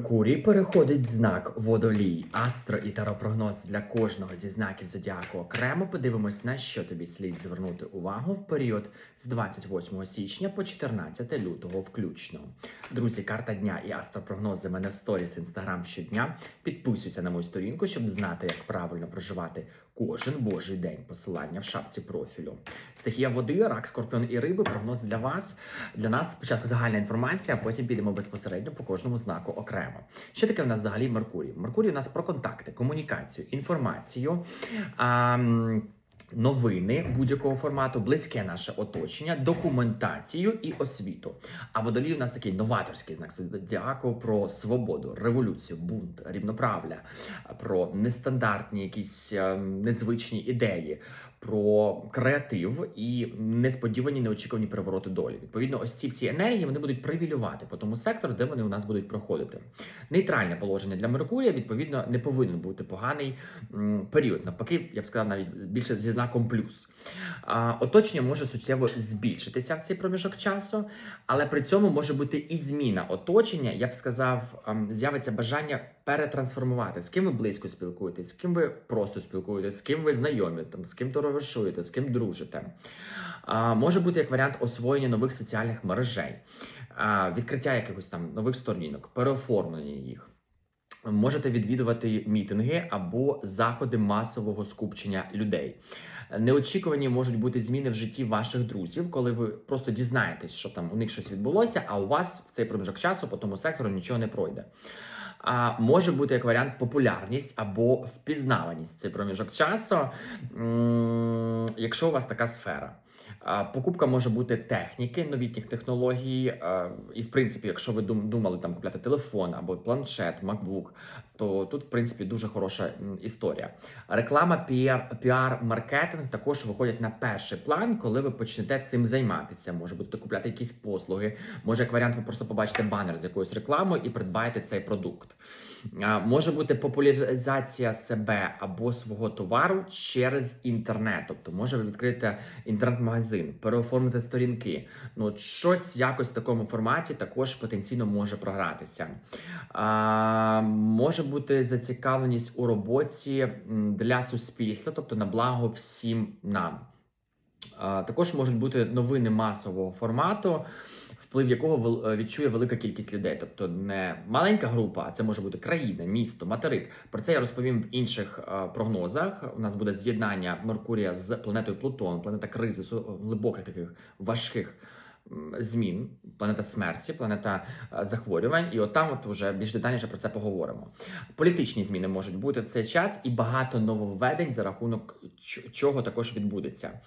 Меркурій переходить знак водолій. Астро і таропрогноз для кожного зі знаків зодіаку окремо. Подивимось, на що тобі слід звернути увагу в період з 28 січня по 14 лютого включно. Друзі, карта дня і астропрогнози мене в сторіс інстаграм щодня. Підписуйся на мою сторінку, щоб знати, як правильно проживати кожен божий день. Посилання в шапці профілю. Стихія води, рак, скорпіон і риби. Прогноз для вас. Для нас спочатку загальна інформація, а потім підемо безпосередньо по кожному знаку окремо. Що таке в нас взагалі Меркурій? Меркурій у нас про контакти, комунікацію, інформацію. А, Новини будь-якого формату, близьке наше оточення, документацію і освіту. А водолій у нас такий новаторський знак зодіаку про свободу, революцію, бунт, рівноправля, про нестандартні якісь е, незвичні ідеї, про креатив і несподівані неочікувані перевороти долі. Відповідно, ось ці всі енергії вони будуть привілювати по тому сектору, де вони у нас будуть проходити. Нейтральне положення для Меркурія відповідно не повинен бути поганий період. Навпаки, я б сказав, навіть більше зі знаком плюс. Оточення може суттєво збільшитися в цей проміжок часу, але при цьому може бути і зміна оточення. Я б сказав, з'явиться бажання перетрансформувати, з ким ви близько спілкуєтесь, з ким ви просто спілкуєтесь, з ким ви знайомі, там, з ким товаришуєте, з ким дружите. Може бути як варіант освоєння нових соціальних мережей, відкриття якихось там нових сторінок, переоформлення їх. Можете відвідувати мітинги або заходи масового скупчення людей. Неочікувані можуть бути зміни в житті ваших друзів, коли ви просто дізнаєтесь, що там у них щось відбулося, а у вас в цей проміжок часу по тому сектору нічого не пройде. А може бути як варіант популярність або впізнаваність цей проміжок часу, якщо у вас така сфера. Покупка може бути техніки, новітніх технологій. І, в принципі, якщо ви дум- думали там купляти телефон або планшет, MacBook, то тут, в принципі, дуже хороша історія. Реклама, піар, піар, маркетинг також виходять на перший план, коли ви почнете цим займатися. Може будете купляти якісь послуги. Може, як варіант, ви просто побачите банер з якоюсь рекламою і придбаєте цей продукт. Може бути популяризація себе або свого товару через інтернет. Тобто, може ви відкрити інтернет-магазин, переоформити сторінки. Ну, щось якось в такому форматі також потенційно може програтися. А, може бути зацікавленість у роботі для суспільства, тобто на благо всім нам. Також можуть бути новини масового формату, вплив якого е, відчує велика кількість людей. Тобто не маленька група, а це може бути країна, місто, материк. Про це я розповім в інших е, прогнозах. У нас буде з'єднання Меркурія з планетою Плутон, планета кризису, глибоких таких важких. Змін, планета смерті, планета е, захворювань, і от там от вже більш детальніше про це поговоримо. Політичні зміни можуть бути в цей час, і багато нововведень за рахунок чого також відбудеться.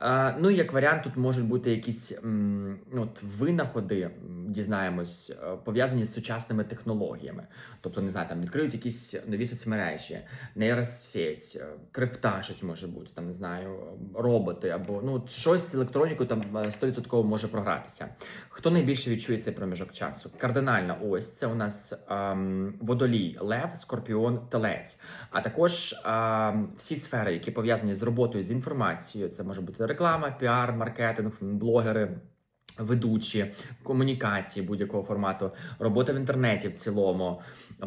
Е, Ну, як варіант, тут можуть бути якісь ну, от, винаходи, дізнаємось, е, пов'язані з сучасними технологіями. Тобто, не знаю, там відкриють якісь нові соцмережі, нейросеть, е, крипта, щось може бути, там не знаю, роботи або ну щось з електронікою там е, 100% може програтися. Хто найбільше відчує цей проміжок часу? Кардинальна ось це у нас ем, водолій, лев, скорпіон, телець. А також ем, всі сфери, які пов'язані з роботою з інформацією, це може бути реклама, піар, маркетинг, блогери. Ведучі комунікації будь-якого формату, робота в інтернеті в цілому,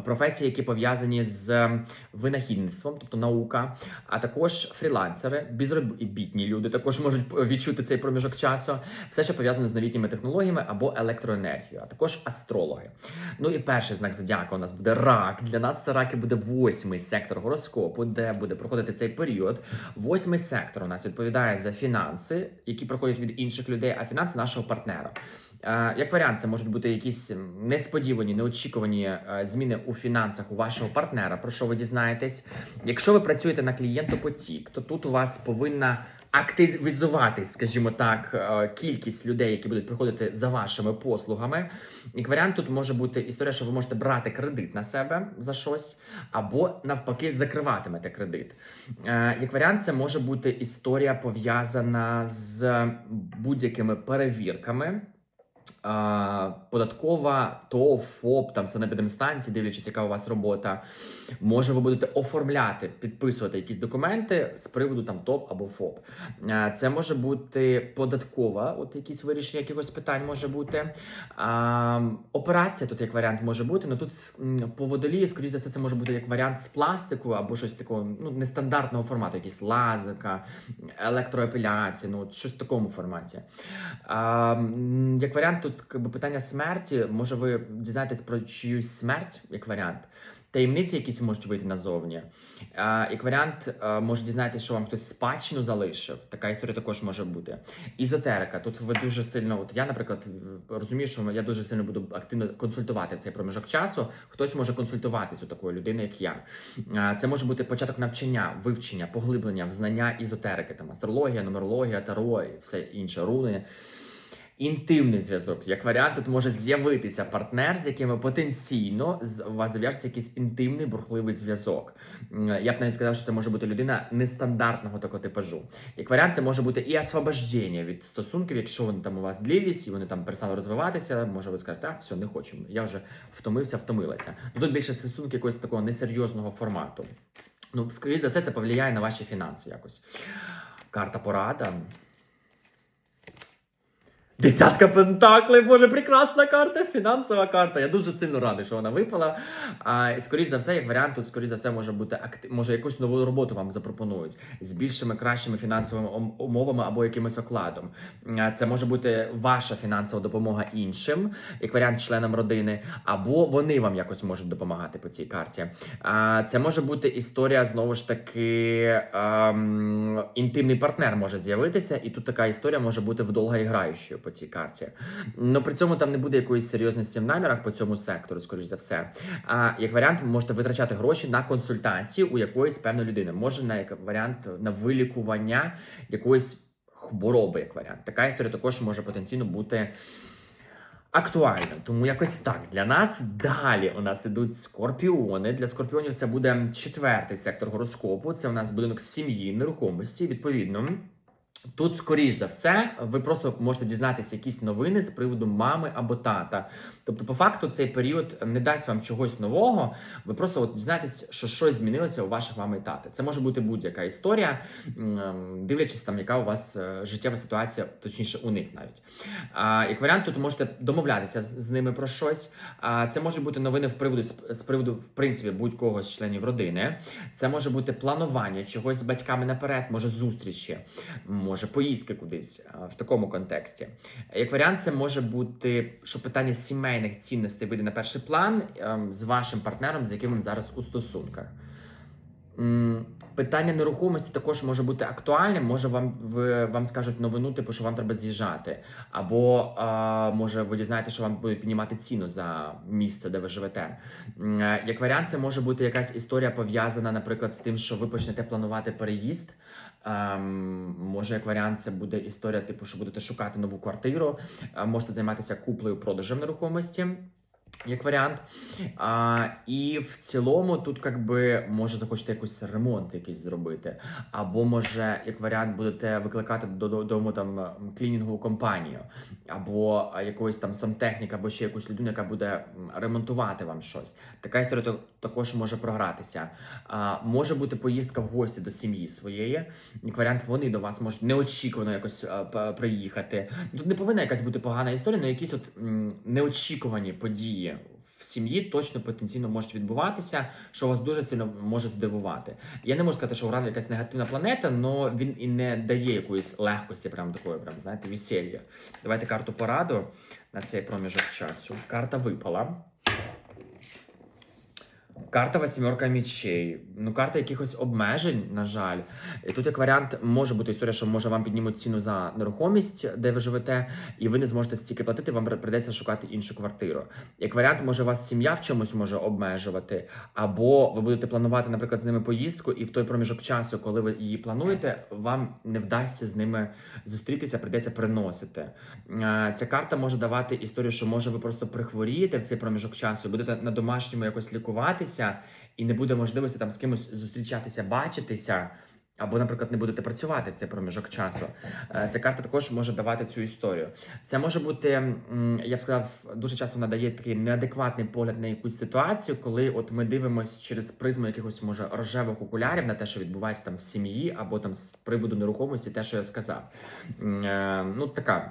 професії, які пов'язані з винахідництвом, тобто наука, а також фрілансери, безробітні люди також можуть відчути цей проміжок часу, все, що пов'язане з новітніми технологіями або електроенергією, а також астрологи. Ну і перший знак зодіаку у нас буде рак. Для нас це раки буде восьмий сектор гороскопу, де буде проходити цей період. Восьмий сектор у нас відповідає за фінанси, які проходять від інших людей, а фінанси нашого партнера. Як варіант, це можуть бути якісь несподівані, неочікувані е, зміни у фінансах у вашого партнера, про що ви дізнаєтесь. Якщо ви працюєте на клієнтопотік, то тут у вас повинна активізуватись, скажімо так, е, кількість людей, які будуть приходити за вашими послугами. Як варіант, тут може бути історія, що ви можете брати кредит на себе за щось, або навпаки закриватимете кредит. Е, Як варіант, це може бути історія пов'язана з будь-якими перевірками. Податкова, ТОВ, ФОП, там санепідемстанції, дивлячись, яка у вас робота. Може, ви будете оформляти, підписувати якісь документи з приводу там ТОВ або ФОП. Це може бути податкова, от якісь вирішення якихось питань може бути. Операція тут як варіант може бути. Ну тут по водолії, скоріш за все, це може бути як варіант з пластику або щось такого ну, нестандартного формату, якісь лазика, електроепіляція, ну щось в такому форматі. Як варіант, тут якби, питання смерті, може ви дізнаєтесь про чиюсь смерть, як варіант. Таємниці якісь можуть вийти назовні. А, як варіант, а, може дізнатися, що вам хтось спадщину залишив. Така історія також може бути. Ізотерика. Тут ви дуже сильно, от я, наприклад, розумію, що я дуже сильно буду активно консультувати цей проміжок часу. Хтось може консультуватись у такої людини, як я. А, Це може бути початок навчання, вивчення, поглиблення в знання ізотерики, там астрологія, нумерологія, таро і все інше, руни. Інтимний зв'язок, як варіант, тут може з'явитися партнер, з яким потенційно з- вас зав'яжеться якийсь інтимний бурхливий зв'язок. Я б навіть сказав, що це може бути людина нестандартного такого типажу. Як варіант, це може бути і освобождення від стосунків, якщо вони там у вас длілись і вони там перестали розвиватися, може ви скажете, так, все, не хочу. Я вже втомився, втомилася. Ну тут більше стосунки якогось такого несерйозного формату. Ну, скоріше за все, це повлияє на ваші фінанси якось. Карта порада. Десятка пентаклей, боже, прекрасна карта, фінансова карта. Я дуже сильно радий, що вона випала. А, і скоріш за все, як варіант, тут скоріш за все може бути акти... може якусь нову роботу вам запропонують з більшими кращими фінансовими умовами або якимось окладом. А, Це може бути ваша фінансова допомога іншим, як варіант членам родини, або вони вам якось можуть допомагати по цій карті. А, Це може бути історія знову ж таки ем, інтимний партнер може з'явитися, і тут така історія може бути вдовго граючою по цій карті. Ну при цьому там не буде якоїсь серйозності в намірах по цьому сектору, скоріш за все. А як варіант, ви можете витрачати гроші на консультації у якоїсь певної людини. Може на як варіант на вилікування якоїсь хвороби, як варіант. Така історія також може потенційно бути. Актуально, тому якось так для нас далі у нас ідуть скорпіони. Для скорпіонів це буде четвертий сектор гороскопу. Це у нас будинок сім'ї, нерухомості. Відповідно, тут, скоріш за все, ви просто можете дізнатися якісь новини з приводу мами або тата. Тобто, по факту, цей період не дасть вам чогось нового. Ви просто от дізнаєтесь, що щось змінилося у ваших мами і тати. Це може бути будь-яка історія, дивлячись там, яка у вас е, життєва ситуація, точніше, у них навіть. Як варіант, тут можете домовлятися з, ними про щось. Це може бути новини в приводу з приводу, в принципі, будь-кого з членів родини. Це може бути планування чогось з батьками наперед, може зустрічі, може поїздки кудись в такому контексті. Як варіант, це може бути, що питання сімейних цінностей вийде на перший план ем, з вашим партнером, з яким ви зараз у стосунках. Питання нерухомості також може бути актуальним. Може, вам ви, вам скажуть новину, типу, що вам треба з'їжджати. Або а, може ви дізнаєте, що вам будуть піднімати ціну за місце, де ви живете. Е, Як варіант, це може бути якась історія пов'язана, наприклад, з тим, що ви почнете планувати переїзд. Ем, може, як варіант, це буде історія, типу, що будете шукати нову квартиру, е, можете займатися куплею продажем нерухомості. Як варіант. А, і в цілому тут як би може захочете якийсь ремонт якийсь зробити. Або може, як варіант, будете викликати додому там клінінгову компанію, або якогось там сантехніка, або ще якусь людину, яка буде ремонтувати вам щось. Така історія також може програтися. А, може бути поїздка в гості до сім'ї своєї. Як варіант, вони до вас можуть неочікувано якось приїхати. Тут не повинна якась бути погана історія, але якісь от неочікувані події в сім'ї точно потенційно можуть відбуватися, що вас дуже сильно може здивувати. Я не можу сказати, що Уран якась негативна планета, але він і не дає якоїсь легкості, прям такої, прям знаєте, весілля. Давайте карту пораду на цей проміжок часу. Карта випала. Карта восьмерка мічей. Ну, карта якихось обмежень, на жаль. І тут як варіант може бути історія, що може вам піднімуть ціну за нерухомість, де ви живете, і ви не зможете стільки платити, вам прийдеться шукати іншу квартиру. Як варіант, може вас сім'я в чомусь може обмежувати, або ви будете планувати, наприклад, з ними поїздку, і в той проміжок часу, коли ви її плануєте, вам не вдасться з ними зустрітися, прийдеться приносити. Е, Ця карта може давати історію, що може ви просто прихворієте в цей проміжок часу, будете на домашньому якось лікуватися, і не буде можливості там з кимось зустрічатися, бачитися. Або, наприклад, не будете працювати в цей проміжок часу. Е, Ця карта також може давати цю історію. Це може бути, я б сказав, дуже часто надає такий неадекватний погляд на якусь ситуацію, коли от ми дивимося через призму якихось може рожевих окулярів на те, що відбувається там в сім'ї, або там з приводу нерухомості, те, що я сказав. Е, Ну, така.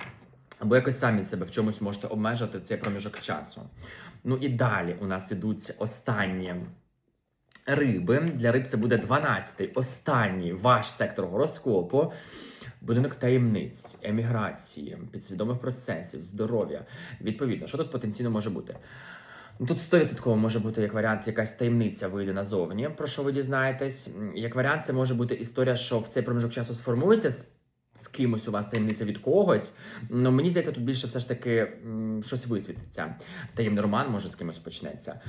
Або якось самі себе в чомусь можете обмежити цей проміжок часу. Ну і далі у нас ідуть останні риби. Для риб це буде 12-й, останній ваш сектор гороскопу. Будинок таємниць, еміграції, підсвідомих процесів, здоров'я. Відповідно, що тут потенційно може бути? Ну, Тут 100% може бути як варіант, якась таємниця вийде назовні, про що ви дізнаєтесь. Як варіант, це може бути історія, що в цей проміжок часу сформується з, кимось у вас таємниця від когось. Ну мені здається, тут більше все ж таки щось висвітиться. Таємний роман може з кимось почнеться.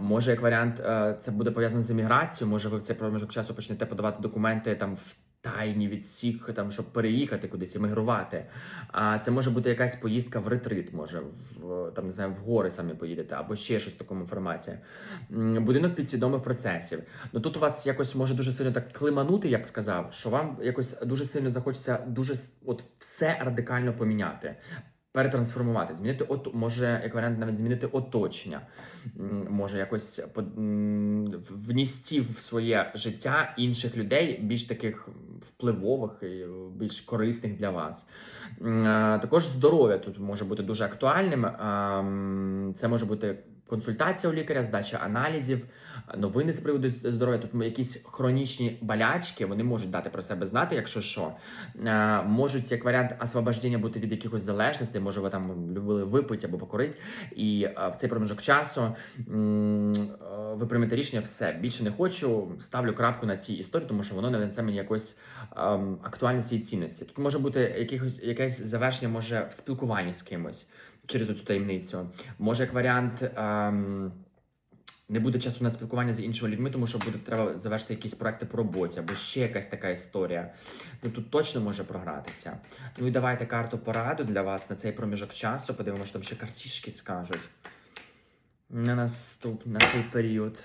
Може, як варіант, е, це буде пов'язано з еміграцією. Може, ви в цей проміжок часу почнете подавати документи там в. Тайні відсік, там, щоб переїхати кудись, емігрувати. А це може бути якась поїздка в ретрит, може, в там не знаю, в гори самі поїдете, або ще щось такому інформація. Будинок підсвідомих процесів. Ну тут у вас якось може дуже сильно так климанути, я б сказав, що вам якось дуже сильно захочеться дуже от все радикально поміняти. Перетрансформувати, змінити от може як варіант навіть змінити оточення, може якось вністи в своє життя інших людей, більш таких впливових і більш корисних для вас. Е, Також здоров'я тут може бути дуже актуальним. Це може бути консультація у лікаря, здача аналізів, новини з приводу здоров'я. Тут якісь хронічні болячки, вони можуть дати про себе знати, якщо що. Е, Можуть як варіант освобождення бути від якихось залежностей, може ви там любили випити або покурити, і е, в цей проміжок часу е, ви приймете рішення, все більше не хочу. Ставлю крапку на цій історії, тому що воно не несе мені якось ем, актуальності і цінності. Тут може бути якихось якесь завершення, може в спілкуванні з кимось через цю таємницю. Може, як варіант. Ем, не буде часу на спілкування з іншими людьми, тому що буде треба завершити якісь проекти по роботі, або ще якась така історія. Ну тут точно може програтися. Ну і давайте карту пораду для вас на цей проміжок часу. Подивимося, що там ще картішки скажуть. На наступ, на цей період.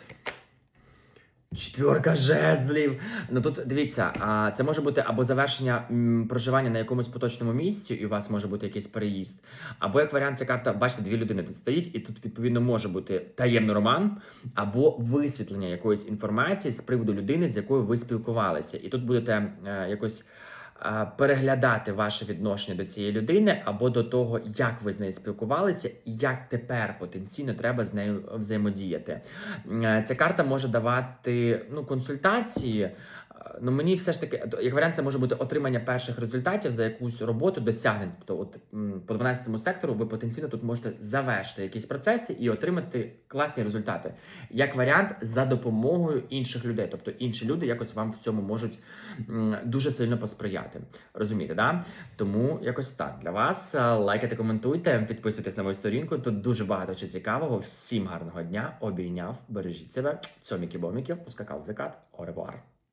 Четверка жезлів. Ну тут дивіться, а це може бути або завершення проживання на якомусь поточному місці, і у вас може бути якийсь переїзд. Або як варіант, ця карта, бачите, дві людини тут стоїть, і тут відповідно може бути таємний роман, або висвітлення якоїсь інформації з приводу людини, з якою ви спілкувалися. І тут будете е, якось переглядати ваше відношення до цієї людини, або до того, як ви з нею спілкувалися, і як тепер потенційно треба з нею взаємодіяти. Ця карта може давати ну, консультації. Ну, мені все ж таки, як варіант, це може бути отримання перших результатів за якусь роботу, досягнень. Тобто, от по 12 сектору ви потенційно тут можете завершити якісь процеси і отримати класні результати. Як варіант, за допомогою інших людей. Тобто інші люди якось вам в цьому можуть дуже сильно посприяти. Розумієте, да? Тому якось так для вас. Е, Лайкайте, коментуйте, підписуйтесь на мою сторінку. Тут дуже багато чого цікавого. Всім гарного дня. Обійняв, бережіть себе. Цьоміки-боміки, ускакав в закат. Оревуар.